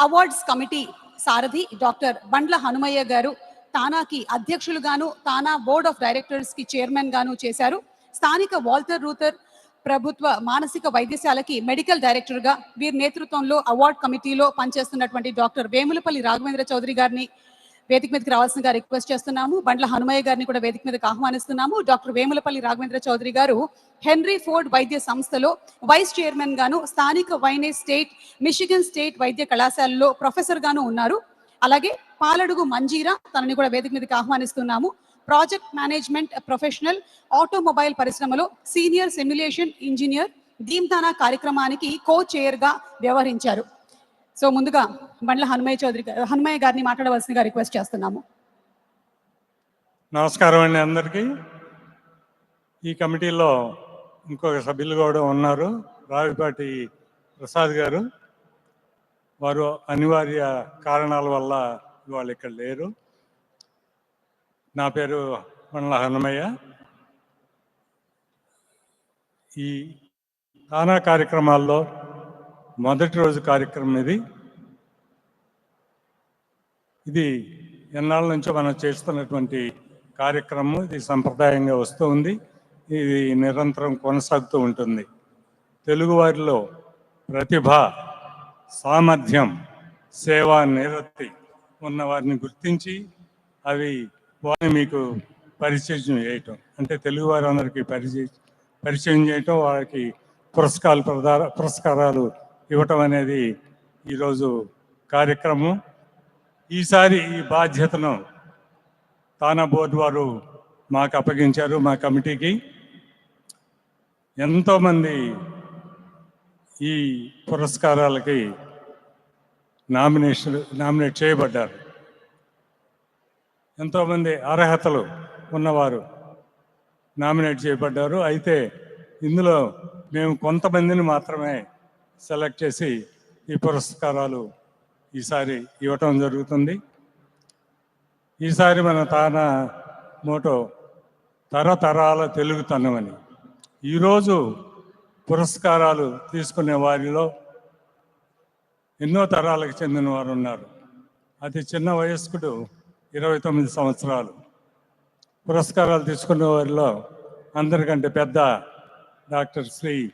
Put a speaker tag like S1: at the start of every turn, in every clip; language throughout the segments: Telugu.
S1: అవార్డ్స్ కమిటీ సారథి డాక్టర్ బండ్ల హనుమయ్య గారు తానాకి అధ్యక్షులుగాను తానా బోర్డ్ ఆఫ్ డైరెక్టర్స్కి చైర్మన్ గాను చేశారు. స్థానిక వాల్టర్ రూథర్ ప్రభుత్వ మానసిక వైద్యశాలకి మెడికల్ డైరెక్టర్గా వీరి నేతృత్వంలో అవార్డ్ కమిటీలో పనిచేస్తున్నటువంటి డాక్టర్ వేములపల్లి రాఘవేంద్ర చౌదరి గారిని వేదిక మీదకి రావాల్సిందిగా రిక్వెస్ట్ చేస్తున్నాము. బండ్ల హనుమయ్య గారిని కూడా వేదిక మీదకి ఆహ్వానిస్తున్నాము. డాక్టర్ వేములపల్లి రాఘవేంద్ర చౌదరి గారు హెన్రీ ఫోర్డ్ వైద్య సంస్థలో వైస్ చైర్మన్ గాను స్థానిక వైనే స్టేట్ మిషిగన్ స్టేట్ వైద్య కళాశాలలో ప్రొఫెసర్ గాను ఉన్నారు. అలాగే పాలడుగు మంజీరా తనని కూడా వేదిక మీదకి ఆహ్వానిస్తున్నాము. ప్రాజెక్ట్ మేనేజ్మెంట్ ప్రొఫెషనల్ ఆటోమొబైల్ పరిశ్రమలో సీనియర్ సిమ్యులేషన్ ఇంజనీర్ దీమ్తానా కార్యక్రమానికి కో చైర్గా వ్యవహరించారు. సో ముందుగా బండ్ల హనుమయ్య చౌదరి గారు- హనుమయ్య గారిని మాట్లాడవలసిందిగా రిక్వెస్ట్ చేస్తున్నాము.
S2: నమస్కారం అండి అందరికీ. ఈ కమిటీలో ఇంకొక సభ్యులు కూడా ఉన్నారు రావిపాటి ప్రసాద్ గారు. వారు అనివార్య కారణాల వల్ల ఇవాళ ఇక్కడ లేరు. నా పేరు మండల హనుమయ్య. ఈ తానా కార్యక్రమాల్లో మొదటి రోజు కార్యక్రమం ఇది. ఇది ఎన్నాళ్ళ నుంచో మనం చేస్తున్నటువంటి కార్యక్రమం. ఇది సంప్రదాయంగా వస్తూ ఉంది. ఇది నిరంతరం కొనసాగుతూ ఉంటుంది. తెలుగువారిలో ప్రతిభ సామర్థ్యం సేవా నిరత్తి ఉన్న వారిని గుర్తించి అవి వారిని మీకు పరిచయం చేయటం. అంటే తెలుగువారు అందరికీ పరిచయం పరిచయం చేయటం వారికి పురస్కారాలు ప్రదా పురస్కారాలు ఇవ్వటం అనేది ఈరోజు కార్యక్రమం. ఈసారి ఈ బాధ్యతను తానా బోర్డు వారు మాకు అప్పగించారు మా కమిటీకి. ఎంతోమంది ఈ పురస్కారాలకి నామినేషన్ నామినేట్ చేయబడ్డారు. ఎంతోమంది అర్హతలు ఉన్నవారు నామినేట్ చేయబడ్డారు. అయితే ఇందులో మేము కొంతమందిని మాత్రమే సెలెక్ట్ చేసి ఈ పురస్కారాలు ఈసారి ఇవ్వటం జరుగుతుంది. ఈసారి మన తాన మోటో తరతరాల తెలుగుతనం అని. ఈరోజు పురస్కారాలు తీసుకునే వారిలో ఎన్నో తరాలకు చెందిన వారు ఉన్నారు అతి చిన్న వయస్కుడు ఇరవై తొమ్మిది సంవత్సరాలు. పురస్కారాలు తీసుకునే వారిలో అందరికంటే పెద్ద డాక్టర్ శ్రీ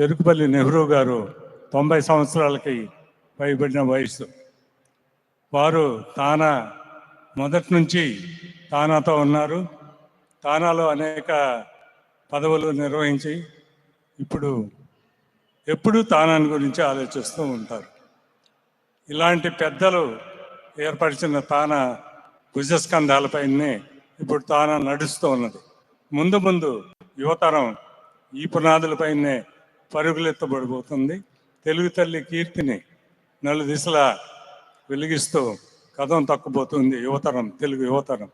S2: చెరుకుపల్లి నెహ్రూ గారు తొంభై సంవత్సరాలకి పైబడిన వయసు వారు తానా మొదటి నుంచి తానాతో ఉన్నారు. తానాలో అనేక పదవులు నిర్వహించి ఇప్పుడు ఎప్పుడూ తానాన్ని గురించి ఆలోచిస్తూ ఉంటారు. ఇలాంటి పెద్దలు ఏర్పరిచిన తానా భుజస్కంధాలపైనే ఇప్పుడు తానా నడుస్తూ ఉన్నది. ముందు ముందు యువతరం ఈ పునాదులపైనే పరుగులెత్తబడిపోతుంది. తెలుగు తల్లి కీర్తిని నలు దిశలా వెలిగిస్తూ కథం తక్కుపోతుంది యువతరం తెలుగు యువతరం.